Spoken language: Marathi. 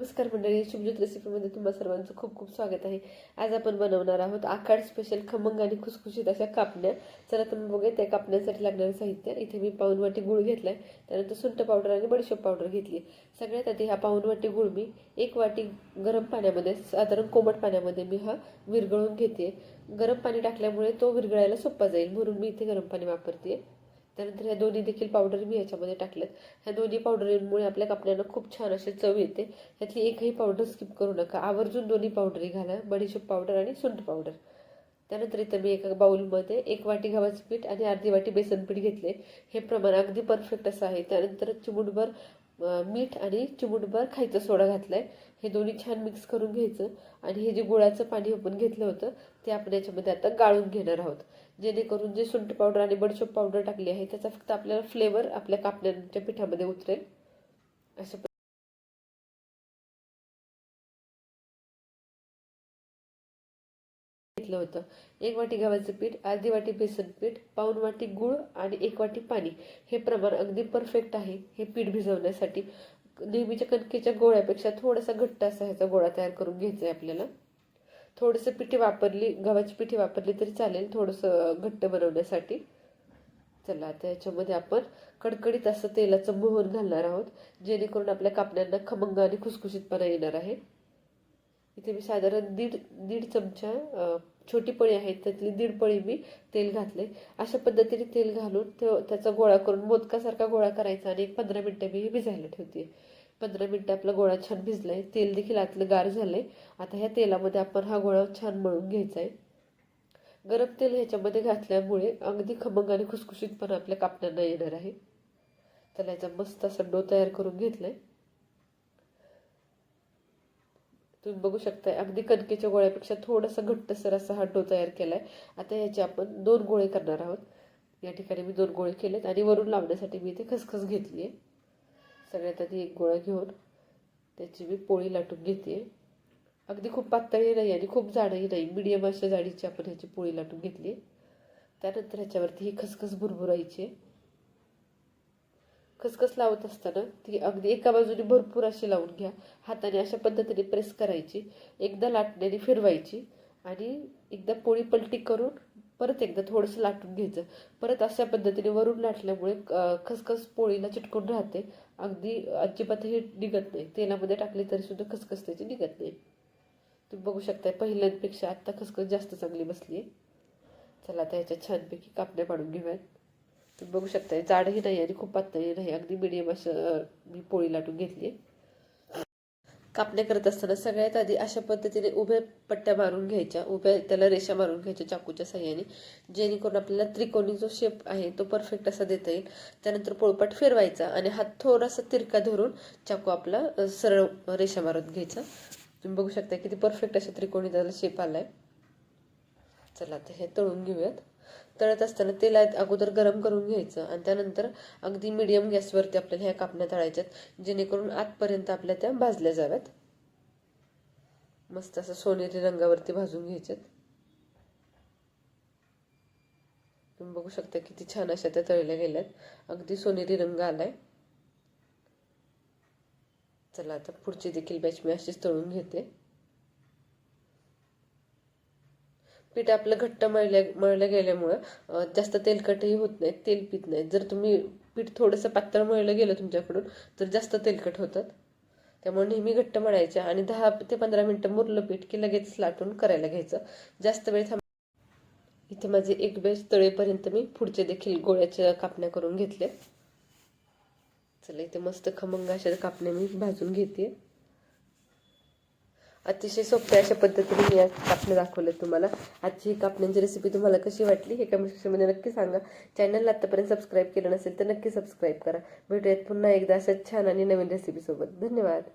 नमस्कार मंडळी शुभजित रेसिपीमध्ये तुम्हा सर्वांचं खूप खूप स्वागत आहे. आज आपण बनवणार आहोत आखाड स्पेशल खमंग आणि खुसखुशीत अशा कापण्या. चला तुम्ही बघूया त्या कापण्यासाठी लागणारं साहित्य. इथे मी पाऊन वाटी गुळ आहे त्यानंतर सुंठ पावडर आणि बडीशेप पावडर घेतली. सगळ्यात आधी हा पाऊन वाटी गुळ मी एक वाटी गरम पाण्यामध्ये साधारण कोमट पाण्यामध्ये मी हा विरघळून घेते गरम पाणी टाकल्यामुळे तो विरघळायला सोपा जाईल म्हणून मी इथे गरम पाणी वापरते त्यानंतर ह्या दोन्ही देखील पावडर मी ह्याच्यामध्ये टाकल्यात. ह्या दोन्ही पावडरींमुळे आपल्या कापण्यांना खूप छान असे चव येते. ह्यातली एकही पावडर स्किप करू नका. आवर्जून दोन्ही पावडरी घाला. बडीशेप पावडर आणि सुंठ पावडर त्यानंतर इथं मी एका बाउलमध्ये एक वाटी गव्हाचं पीठ आणि अर्धी वाटी बेसन पीठ घेतले. हे प्रमाण अगदी परफेक्ट असं आहे. त्यानंतर चिमूटभर मीठ आणि चिमूटभर खायचा सोडा घातलाय. हे दोन्ही छान मिक्स करून घ्यायचं आणि हे जे गुळाचं पाणी आपण घेतलं होतं ते आपण याच्यामध्ये आता गाळून घेणार आहोत. जेणेकरून जे सुंठ पावडर आणि बडशोप पावडर टाकली आहे त्याचा फक्त आपल्याला फ्लेवर आपल्या कापण्यांच्या पिठामध्ये उतरेल. अशा घेतलं होतं. एक वाटी गव्हाचं पीठ अर्धी वाटी बेसन पीठ पाऊन वाटी गूळ आणि एक वाटी पाणी. हे प्रमाण अगदी परफेक्ट आहे. हे पीठ भिजवण्यासाठी नेहमीच्या कणकेच्या गोळ्यापेक्षा थोडासा घट्ट असा ह्याचा गोळा तयार करून घ्यायचा आहे आपल्याला. थोडंसं पिठी वापरली गव्हाची पिठी वापरली तरी चालेल थोडंसं घट्ट बनवण्यासाठी. चला आता याच्यामध्ये आपण कडकडीत असं तेलाचं मोहन घालणार आहोत जेणेकरून आपल्या कापण्यांना खमंग आणि खुसखुशीतपणा येणार आहे. इथे मी साधारण दीड दीड चमचा छोटी पळी आहे त्यातली दीड पळी मी तेल घातले अशा पद्धतीने तेल घालून तो त्याचा गोळा करून मोदकासारखा गोळा करायचा आणि एक पंधरा मिनटं मी हे भिजायला ठेवते. पंधरा मिनटं आपला गोळा छान भिजलाय तेल देखील आतलं गार झालंय. आता ह्या तेलामध्ये आपण हा गोळा छान मळून घ्यायचा आहे गरम तेल ह्याच्यामध्ये घातल्यामुळे अगदी खमंग आणि खुसखुशीतपणा आपल्या कापण्यांना येणार आहे. त्याला याचा मस्त असा डो तयार करून घेतलाय. तुम्ही बघू शकता अगदी कणकेच्या गोळ्यापेक्षा थोडासा घट्टसर असा हा डो तयार आहे आता ह्याचे आपण दोन गोळे करणार आहोत. या ठिकाणी मी दोन गोळे केलेत आणि वरून लावण्यासाठी मी इथे खसखस घेतली आहे सगळ्यात आधी एक गोळा घेऊन त्याची मी पोळी लाटून घेते अगदी खूप पातळी नाही आणि खूप जाडही नाही. मिडियम अशा जाडीची आपण ह्याची पोळी लाटून घेतली त्यानंतर ह्याच्यावरती ही खसखस भुरभुरायची आहे. खसखस लावत असताना ती अगदी एका बाजूने भरपूर अशी लावून घ्या. हाताने अशा पद्धतीने प्रेस करायची. एकदा लाटण्याने फिरवायची. आणि एकदा पोळी पलटी करून परत एकदा थोडंसं लाटून घ्यायचं. परत अशा पद्धतीने वरून लाटल्यामुळे खसखस पोळीला चिटकून राहते. अगदी अजिबातही निघत नाही. तेलामध्ये टाकली तरी सुद्धा खसखस त्याची निघत नाही. तुम्ही बघू शकताय पहिल्यांपेक्षा आत्ता खसखस जास्त चांगली बसली आहे चला आता ह्याच्या छानपैकी कापण्या पाडून घेऊयात. तुम्ही बघू शकताय जाडही नाही आणि खूप पातळी नाही. अगदी मिडियम असं मी पोळी लाटून घेतली कापण्या करत असताना सगळ्यात आधी अशा पद्धतीने उभ्या पट्ट्या मारून घ्यायच्या. उभ्या त्याला रेषा मारून घ्यायच्या चाकूच्या साह्याने. जेणेकरून आपल्याला त्रिकोणी जो शेप आहे तो परफेक्ट असा देता येईल. त्यानंतर पोळपाट फिरवायचा आणि हात थोडासा तिरका धरून चाकू आपला सरळ रेषा मारून घ्यायचा. तुम्ही बघू शकता किती परफेक्ट अशा त्रिकोणी त्याला शेप आलाय. चला आता हे तळून घेऊयात. तळत असताना तेल अगोदर गरम करून घ्यायचं आणि त्यानंतर अगदी मिडियम गॅसवरती आपल्याला ह्या कापण्या तळायच्यात जेणेकरून आतपर्यंत आपल्या त्या भाजल्या जाव्यात. मस्त असं सोनेरी रंगावरती भाजून घ्यायच्यात. तुम्ही बघू शकता किती छान अशा त्या तळल्या गेल्यात. अगदी सोनेरी रंग आलाय. चला आता पुढची देखील बॅच मी अशीच तळून घेते. पीठ आपलं घट्ट मळल्या मळलं गेल्यामुळं जास्त तेलकटही होत नाही तेल पित नाही. जर तुम्ही पीठ थोडंसं पातळ मळलं गेलं तुमच्याकडून तर जास्त तेलकट होतात. त्यामुळे नेहमी घट्ट मळायच्या आणि दहा ते पंधरा मिनटं मुरलं पीठ की लगेच लाटून करायला घ्यायचं. जास्त वेळ थांब इथे माझे एक बेस तळेपर्यंत मी पुढचे देखील गोळ्याच्या कापण्या करून घेतले. चला इथे मस्त खमंग अशा कापण्या मी भाजून घेते. अतिशय सोप्या अशा पद्धतीने मी आज कापणं दाखवलं तुम्हाला. आजची ही कापण्यांची रेसिपी तुम्हाला कशी वाटली हे कमेंट सेक्शनमध्ये नक्की सांगा. चॅनलला आत्तापर्यंत सबस्क्राईब केलं नसेल तर नक्की सबस्क्राईब करा. भेटूयात पुन्हा एकदा अशा छान आणि नवीन रेसिपीसोबत धन्यवाद.